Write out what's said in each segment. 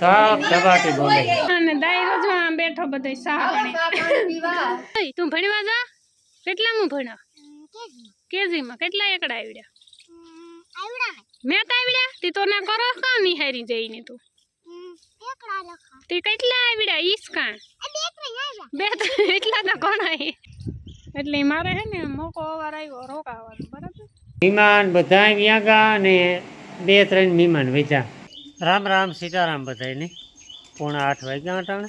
તાપ ધબાટી બોલે અને દાયરો જો આમ બેઠો બધો સા તું ભણવા જા? કેટલામું ભણ્યો? કેજીમાં કેટલા એકડા આવડ્યા? મેં તો આવડ્યા? તી તો ના કરો કા નિહારી જઈને તું? તી કેટલા આવડ્યા? ઈસ કાણ? બે ત્રણ એટલા તો કોણ એટલે મારે હે ને મોકો અવાર આવ્યો રોકાવાનો બરાબર? મહેમાન બધા વ્યા ગયા અને બે ત્રણ મહેમાન વેચા રામ રામ સીતારામ બધાને પોણા આઠ વાગ્યા અટાણે.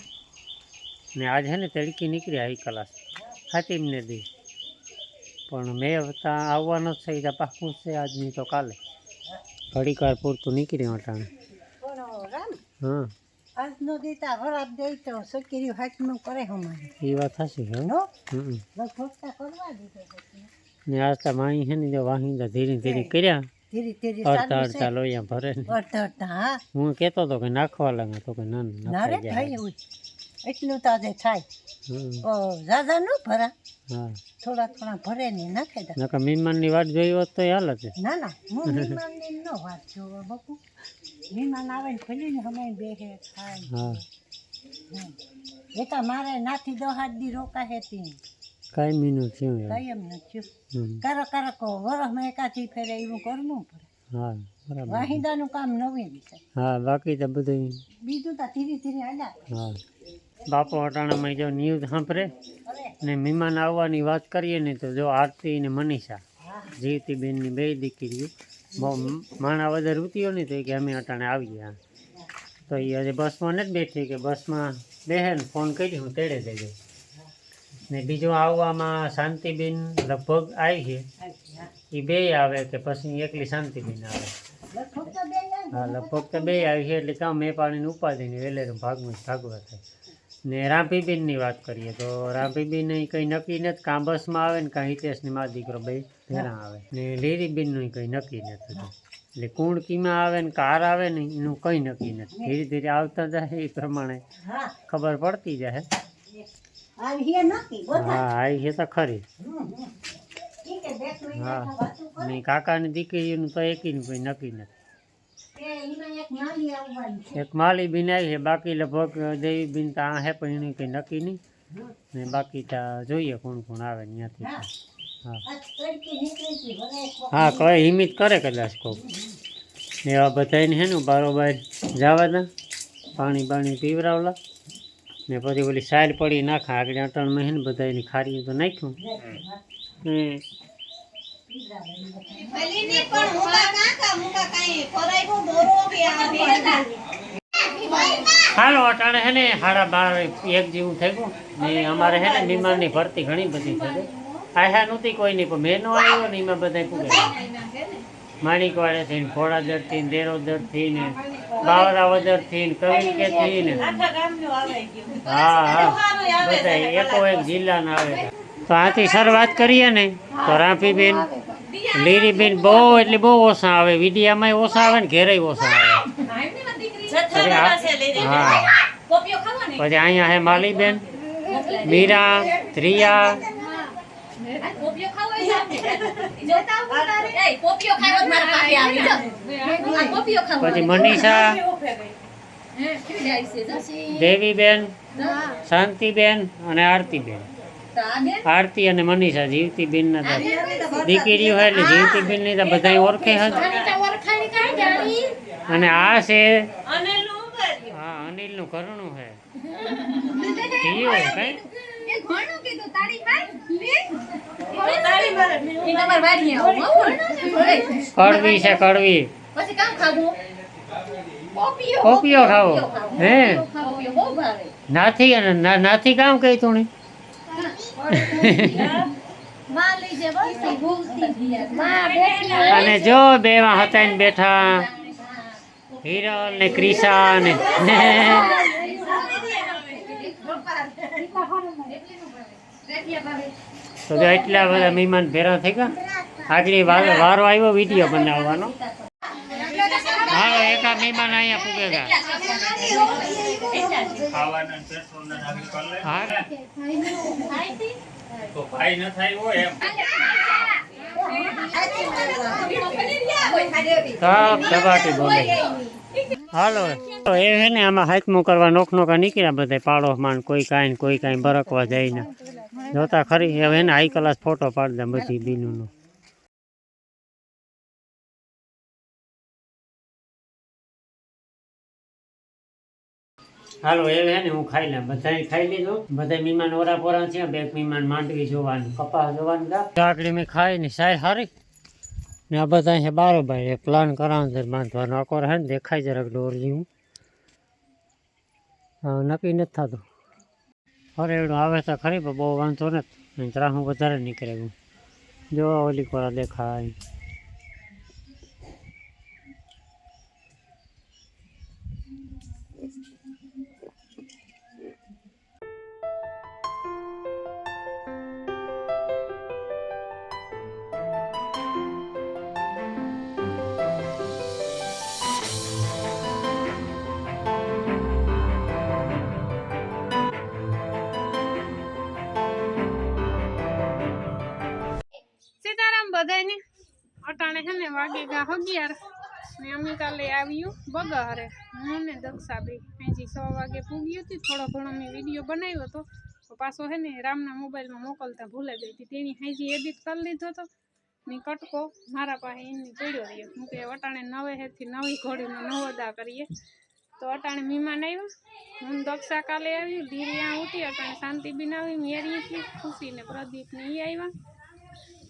ને આજ ને તડકી નીકળી આવી કલાસ હાટીમને દી. પણ મેં ત્યાં આવવાનો જ છે ત્યાં પાકું છે આજની તો કાલે. ઘડીક વાર પૂરતું નીકળ્યું અટાણે. હા. આજનો દીતા ખરાબ દઈ તો સકીરી હાથનું કરે અમારે એ વાત હશે હે. હમ કરવા દીધો ને આજ તો માઈ છે ને જો વાહિંદા ધીરે ધીરે કર્યા. ધીરે ધીરે લોહીયા ભરે હા. હું કહેતો હતો કે નાખવા લાગે તો કે ના ના ના રે થાય એવું એટલું તાજે થાય. ઓ ન ભરા. હા. થોડા થોડા ભરે ને નાખે દે નકર મહેમાનની વાટ જોઈ હોત તો હાલ ના ના હું મહેમાનની ન વાત જોવો બકુ મહેમાન આવે ને ખોલીને અમે બેહે ખાય હા. એ તો મારે નાથી દો હાથ દી રોકા હેતી. કાંઈ મીનું થયું નથી હમ. કારક કારક વરસમાં એકાથી ફેરે એવું કરવું પડે. હા બરાબર. વાહિંદાનું કામ નવી છે હા બાકી તો બધું બીજું તો ધીરે ધીરે હાલ્યા હા. બાપો અટાણામાં જો ન્યૂઝ સાંભળે ને મહેમાન આવવાની વાત કરીએ ને તો જો આરતી ને મનીષા જીવતીબેનની બે દીકરીઓ બહુ માણા વધારે ઉતીયો ને તો કે અમે અટાણે આવીએ તો એ હજી બસમાં નથી બેઠી કે બસમાં બેહે ને ફોન કરી હું તેડે દેજો ને બીજું આવવામાં શાંતિબેન લગભગ આવી છે. એ બે આવે કે પછી એકલી શાંતિબેન આવે. હા લગભગ તો બે આવી છે એટલે કામ મેં પાણીની ઉપાધિની વેલેરું ભાગવું જ ભાગવા થાય. ને રામપીબેનની વાત કરીએ તો રામપીબેન કંઈ નક્કી નથી કાં બસમાં આવે ને કાં હિતેશની મા દીકરો બે ભેળા આવે. ને લીરીબેનનું કંઈ નક્કી નથી એટલે કુંડકીમાં કીમાં આવે ને કાર આવે ને એનું કંઈ નક્કી નથી. ધીરે ધીરે આવતા જાય એ પ્રમાણે ખબર પડતી જાય. હે બધા છે તો ખરી. હા. ને કાકાની દીકરીનું તો એકીનું કંઈ નક્કી નથી. એ એક. એક માલી બીન આવી છે બાકી લગભગ દેવી બીન તો આ હે પણ એનું કંઈ નક્કી નહીં. ને બાકી ત્યાં જોઈએ કોણ કોણ આવે ત્યાંથી હા. હા. એક કોઈ હિમિત કરે કદાચ કોક. એવા બધાને હે ને બારોબાર જવા દા પાણી બાણી પીવરાવલા. ને પછી ઓલી સાઈડ પડી નાખા આગળ ત્રણ મહિને બધા એની ખારી તો નાખ્યું. હાલો અટાણે હે ને સાડા બાર એક જેવું થઈ ગયું. ને અમારે હે ને બીમારની ભરતી ઘણી બધી થઈ ગઈ. આયા નહોતી કોઈ નહીં પણ મેં ન આવ્યો ને એમાં બધા પૂગે. માણિકવાડે થઈને ઘોડાદરથી દેરોદરથી ને બાવરાવદરથી ને કવિલકે થી ને હા હા. બધા એકો એક જિલ્લાના આવે. તો આથી શરૂઆત કરીએ ને તો રાંપીબેન લીરીબેન બહુ એટલે બહુ ઓછા આવે. વિડીયામાં ઓછા આવે ને ઘેરે ઓછા આવે. હા. પછી અહીંયા હે માલીબેન મીરા ત્રિયા. પછી મનીષા. દેવીબેન શાંતિબેન અને આરતીબેન. આરતી અને મનીષા જીવતી જીવતીબેન ના દીકરી હોય એટલે જીવતીબેનની તો બધા ઓળખે જ. અને આ છે હા અનિલનું કડવી છે કડવી. કોપીઓ ખાવો હે? નાથી અને નાથી કામ કહી તું અને જો બે માં હતા બેઠા. હિરલ ને ક્રિશા ને તો જો એટલા બધા મહેમાન ભેરા થઈ ગયા. આગળ વારો વારો આવ્યો વીડિયો બનાવવાનો. હાલો એકા મહેમાન અહીંયા પૂગે હા. બોલે. હાલો એ છે ને આમાં હાથમું કરવા નોખ નોખા નીકળ્યા બધા પાડો માન કોઈ કાંઈ ને કોઈ કાંઈ બરકવા જાય ને. જોતા ખરી. હવે એને હાઈ ક્લાસ ફોટો પાડી દે બધી બીનુનો. હાલો એ હે ને હું ખાઈ લઉં. બધા ખાઈ લીધું બધા મહેમાન ઓરા પોરા છે બે મહેમાન માંડવી જોવાનું કપાસ જોવાનું ચાકડી મેં ખાઈ ને સાય હારી. ને આ બધા છે બારોબાર એ પ્લાન કરાવવાનું છે બાંધવાનો. આકોર હે ને દેખાય જરાક દોરજી જેવું હા, નક્કી નથી થતું. એવડું આવે તો ખરી, પણ બહુ વાંધો નથી. ત્રાહું વધારે નીકળે જો ઓલી કોરા દેખાય. અગિયાર ને અમે કાલે આવ્યું બગારે. હું ને દક્ષાબેન. અહીંથી સો વાગે પૂગી હતી. થોડો ઘણો મેં વીડિયો બનાવ્યો હતો. તો પાછો છે ને રામના મોબાઈલમાં મોકલતા ભૂલાઈ ગઈ હતી. તેની હાજી એડિટ કરી લીધો હતો. ને કટકો મારા પાસે એની પડ્યો રહ્યો. હું કે અટાણે નવે હેથી નવી ઘોડીનો નવો અદા કરીએ. તો અટાણે મહેમાન આવ્યા. હું દક્ષા કાલે આવી. ધીરિયા ઉઠી અટાણે શાંતિબેન આવી. મેરી હતી ખુશી ને પ્રદીપ ને ઈ આવ્યા.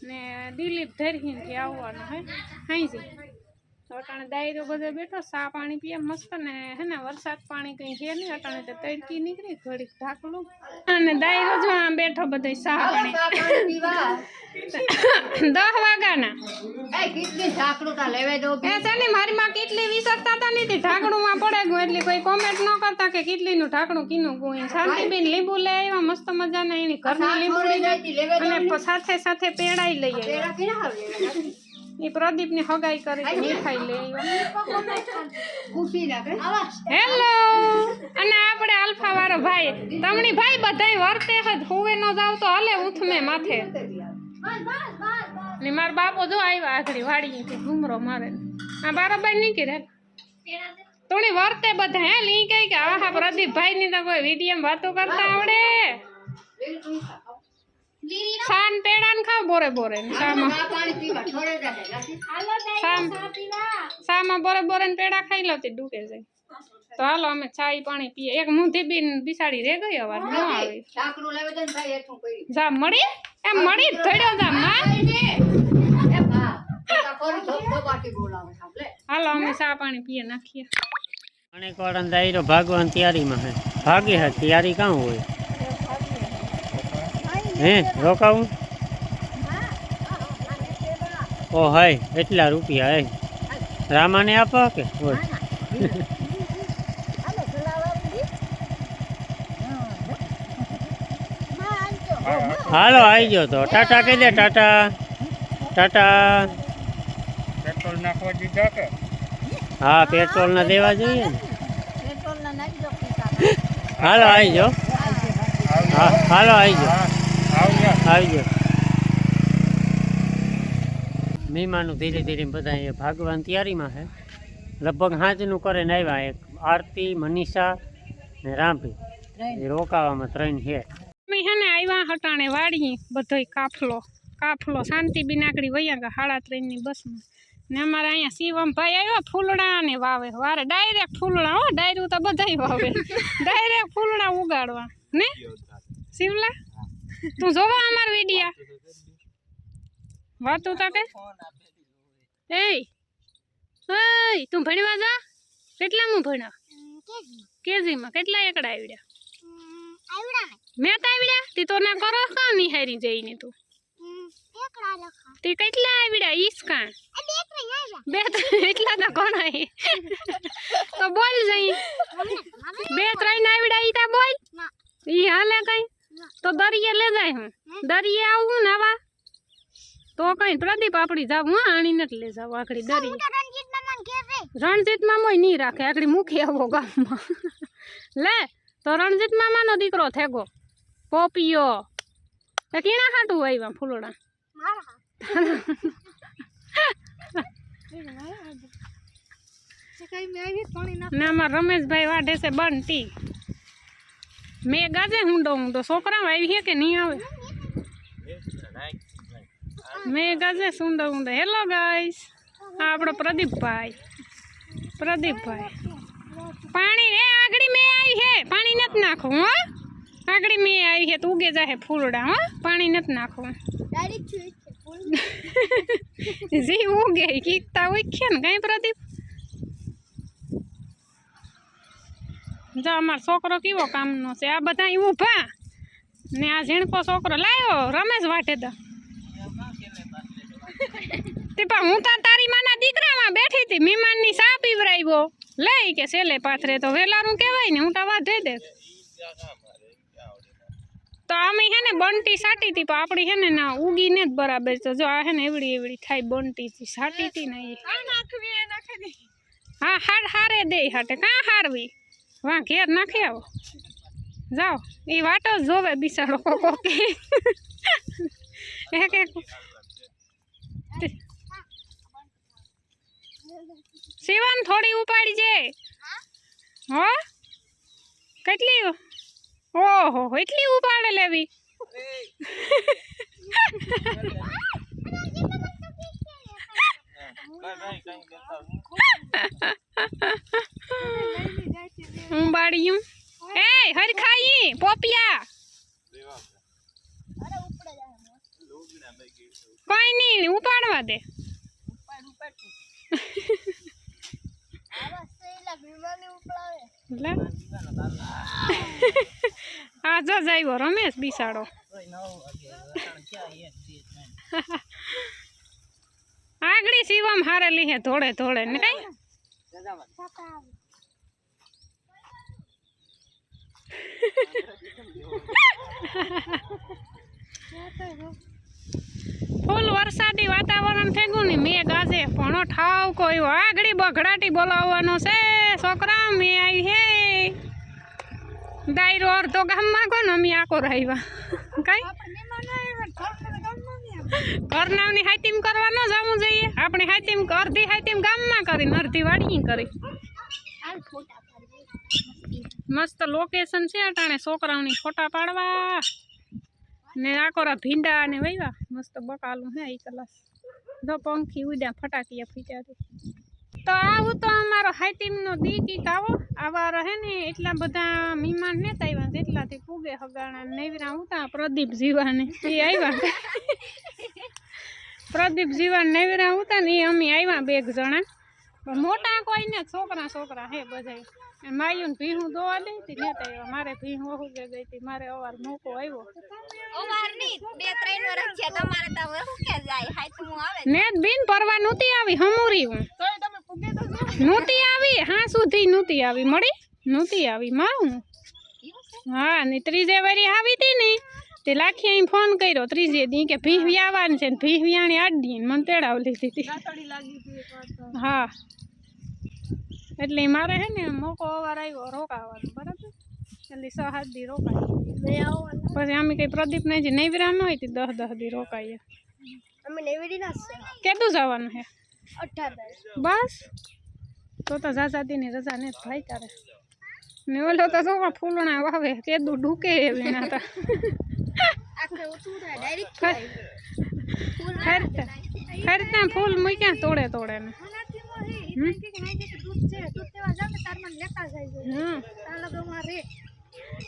ને દિલીપ ધરહીનથી આવવાનું હે. હાઈજી તો અટાણે દાયરો બધો બેઠો ચા પાણી પીએ મસ્ત ને હે ને વરસાદ પાણી કંઈ છે નહીં અટાણે તો તડકી નીકળી ઘડીક ઢાકલું. અને દાયરો જો આમ બેઠો બધો ચા પાણી. દસ વાગ્યાના. એ છે ને મારી માં કેટલી વિસરતા હતા નથી ઢાંકણું માં પડે ગયું એટલે કોઈ કોમેન્ટ ન કરતા કે કેટલી નું ઢાંકણું કીનું ગયું શાંતિબેન લીંબુ લઈ આવ્યા મસ્ત મજાના એની ઘરની લીંબુ અને પ- સાથે સાથે પેડાઈ લઈ આવ્યા. એ પ્રદીપની હગાઈ કરી મીઠાઈ આવ્યા. હેલો. અને આપણે આલ્ફા વાળો ભાઈ. તમણી ભાઈ બધાય વર્તે હદ હુવે નો જાવ તો હલે ઉથમે માથે. ને મારા બાપો જો આવ્યા આગળ વાડી ઘૂમરો મારે. આ બારોબાર નીકળે તોણી વર્તે બધા હે લી કઈ કે આહા પ્રદીપભાઈ ની તો કોઈ વીડિયો વાતો કરતા આવડે. સાન પેડાન ખાવ બોરે બોરે શામાં સામાં. બોરે બોરે પેડા ખાઈ લો તે ડૂકે જાય. તો હાલો અમે ચાય પાણી પીએ. એક મુંધી બીન બિસાડી રે ગઈ અવાર ન આવી. જા મળી? એમ મળી જ ધડ્યો જા માં. હાલો અમે ચા પાણી પીએ નાખીએ. અને કોણ દાયરો ભાગવાની તૈયારીમાં હે ભાગી હે તૈયારી કાં હોય? હે રોકાવું? ઓ હાય એટલા રૂપિયા હે રામાને આપો કે? હોય હાલો આવી ગયો તો. ટાટા કહી દે ટાટા. ટાટા. પેટ્રોલ નાખવા દીધા કે? હા પેટ્રોલ ના દેવા જોઈએ ને. હાલો આવી જાઓ હા હાલો આવી જાઓ આવી ગયો મહેમાનો ધીરે ધીરે બધા એ ભાગવાની તૈયારીમાં છે. લગભગ હાજનું કરે ને આવ્યા એક આરતી મનીષા ને રામભી. એ રોકાવામાં ત્રણ છે. અમે હે ને આવ્યા હટાણે વાડી બધોય કાફલો કાફલો શાંતિ બિનાકડી વૈયા ગયા સાડા ત્રણની બસમાં. ને અમારા અહીંયા શિવમભાઈ આવ્યા ફૂલડા ને વાવે. વારે ડાયરેક્ટ ફૂલડા હો ડાયરું તો બધાય વાવે. ડાયરેક્ટ ફૂલડા ઉગાડવા. ને? શિવલા? તું જોવા અમાર વિડિયા વાતું તા કે? એ એય, તું ભણવા જા? કેટલા હું ભણ્યો? કેજીમાં. કેટલા એકડા આવડ્યા? મેં તો આવડ્યા? તી તો ના કરો કા નિહારી જઈને તું. તી કેટલા આવડ્યા? ઈસ કા બે ત્રણ એટલા તો આવી તો બોલ જઈ. બે ત્રણ આવડ્યા ઈ બોલ. ઈ હાલે કઈ? તો દરિયે લે જાય હું. દરિયે આવું નવા. તો કઈ પ્રદીપ આપડી જાવ હા આણી નથી લે જાવ આખડી દરિયે. રણજીત મામો નહીં રાખે આખડી મૂકી આવો ગામમાં. લે તો રણજીત મામાનો દીકરો થેગો. પોપિયો. એ કીણા હાટું આવ્યા ફૂલડા. ને અમારા રમેશભાઈ વાઢે છે બંટી. મેં ગાજે હુંડો ઊંડો છોકરા આવી છે કે નહીં આવે મેં ગાજે સુંડો ઊંડો હેલો ગાઈસ આ આપણો પ્રદીપભાઈ પ્રદીપભાઈ પાણી રે આગળી મેં આવી છે પાણી નથી નાખવું હો આગળી મેં આવી છે તો ઉગે જાહે ફૂલડા હો પાણી નથી નાખવું જી ઉગે કીકતા ઉખે ને કઈ પ્રદીપ જો અમારો છોકરો કેવો કામનો છે? આ બધા ઊભા. ને આ ઝીણકો છોકરો લાયો રમેશ વાટે તો તે પણ હું તો તારી માના દીકરામાં બેઠી હતી મહેમાનની સા પીવરાવ્યો? લઈ કે સેલે પાથરે તો વેલાનું કહેવાય ને હું તો વાઢે દે. તો અમે હે ને બંટી સાટી હતી પણ આપણી હે ને ના ઉગી ને જ બરાબર તો જો આ હે ને એવડી એવડી થાય બંટી થી સાટી હતી ને. હા હાર હારે દે હાટે. કાં હારવી? વાં ઘેર નાખી આવો જાઓ એ વાટો જ જોવે બિસાડો કોકો. કે એક એક. શિવન થોડી ઉપાડી છે. હો? કેટલી ઓહો એટલી ઉપાડે લેવી. હું. બાળીયું એ હરખાઈ, પોપિયા. કોઈ નહીં, ઉપાડવા દે. આ જો જાયો રમેશ બિસાડો. આગળી સીવામ હારે લીહે ધોળે ધોળે ને કઈ? ફૂલ વરસાદી વાતાવરણ થયું ને મેં ગાજે પણ ઠાવ કોઈ આગળી બઘડાટી બોલાવવાનો છે. છોકરા, મેં આવી હે. ડાયરો અડધો ગામમાં કોને અમે આકો રહ્યા કઈ? ઘરનાવની હાઈતીમ ન જવું જોઈએ. આપણે હાઈતીમ અડધી હાઈતીમ ગામમાં કરીને અડધી વાડી કરી. મસ્ત લોકેશન છે અટાણે છોકરાઓની ફોટા પાડવા. ને આકોરા ભીંડા ને વૈવા. મસ્ત બકાલું હે એ કલાસ. જો પંખી ઉડ્યા ફટાકીયા ફીટ્યા તો આવું તો અમારો હાઈટીમનો દીકી કાવો આવો. આવા રહે ને એટલા બધા મહેમાન ને આવ્યા જેટલાથી પૂગે હગાણા નેવરા ઉતા પ્રદીપ જીવાને એ આવ્યા પ્રદીપ જીવાન નેવરા ઉતા ને એ અમે આવ્યા બે જણા. મોટા કોઈ ને છોકરા છોકરા હે બધા માયું ને ભીહું દોવા દઈ હતી નેતા આવ્યા મારે ભીહું ઓહું ગઈ હતી મારે અવાર મોકો આવ્યો. ને બિન પરવા નહોતી આવી હમુરી હું નહોતી આવી હા સુધી નહોતી આવી મળી? નહોતી આવી માં હું હા ને ત્રીજે વારી આવી હતી ને. તે લાખી અહીં ફોન કર્યો. ત્રીજે દી કે ભીહ વ્યાવાની છે ને ભીહ વ્યાણી આડી ને મને તેડાવ લીધી હતી. હા. એટલે મારે હે ને મોકો અવાર આવ્યો રોકાવાનો બરાબર? એટલે છ સાત દી રોકાય પછી અમે કઈ પ્રદીપ ને જે નૈવરા ન હોય તે દસ દસ દી રોકાઈએ. કેટલું જવાનું છે બસ? તો તો ઝાઝાદીની રજા ને ભાઈ તારે. ને ઓલો તો શું ફૂલણા વાવે કેદું ઢૂકે એવી ના તા. ખરતા ફૂલ મૂક્યા તોડે તોડે ને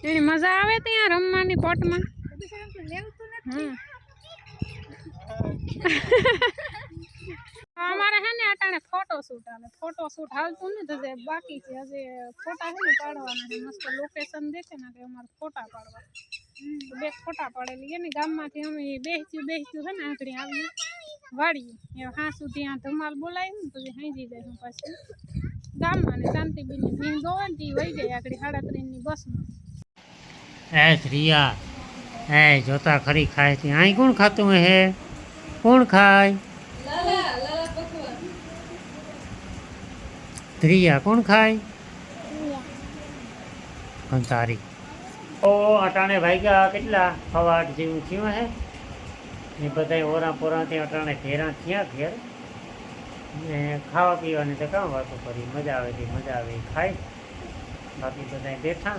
એની મજા આવે ત્યાં રમવાની પોટમાં? હમ. અમારે હે ને અટાણે ફોટો શૂટ આવે. ફોટો શૂટ હાલતું ને તો જે બાકી છે. હજી ફોટા હે ને પાડવાના છે. મસ્ત લોકેશન દેખે ને કે અમારે ફોટા પાડવા. તો બે ફોટા પાડેલી. એને ગામમાંથી અમે બેસ્યું બેસ્યું છે ને આંકડી આવી વાળી એ હા સુધી આ ધમાલ બોલાવી ને પછી હાંજી જાય હું પાછી. ગામમાં ને શાંતિબીની ભીણ જોવે ને તી વહી ગઈ આગળ સાડા ત્રણની બસમાં એ શ્રીયા એ જોતા ખરી ખાય છે અહીં કોણ ખાતું હે? કોણ ખાય? ત્રિયા કોણ ખાય? કંતારી ઓ અટાણે ભાગ્યા કેટલા? સવાટ જેવું થયું હે? એ બધા ઓરા પોરાથી અટાણે ઘેરા થયા ઘેર. ને ખાવા પીવાની તો કામ વાતો કરી મજા આવે તે મજા આવે એ ખાય. બાકી બધા બેઠા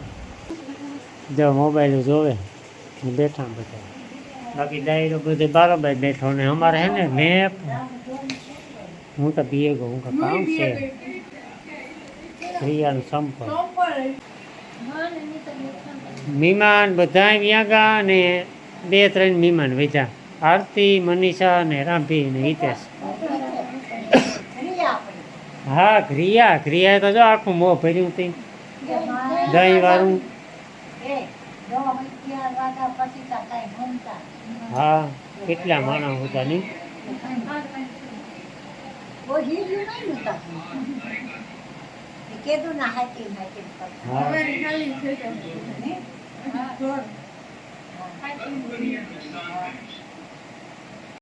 જો મોબાઈલ જોવે ને બેઠા બધા બાકી ડાયરો બધે બરાબર બેઠો ને અમારે હે ને મેપ. હું તો પીએ ગયો હું તો કામ છે. ક્રિયાનો સંપર્ક મીમાન બધા વ્યા ગયા ને બે ત્રણ મીમાન વેચા. આરતી મનીષા ને રામભી ને હિતેશ. હા ક્રિયા. ક્રિયાએ તો જો આખું મોં ભર્યું હતી. દહીં વાળું હા કેટલા માણસ હતા નહીં? કીધું ના હાથી હાથી હા. ને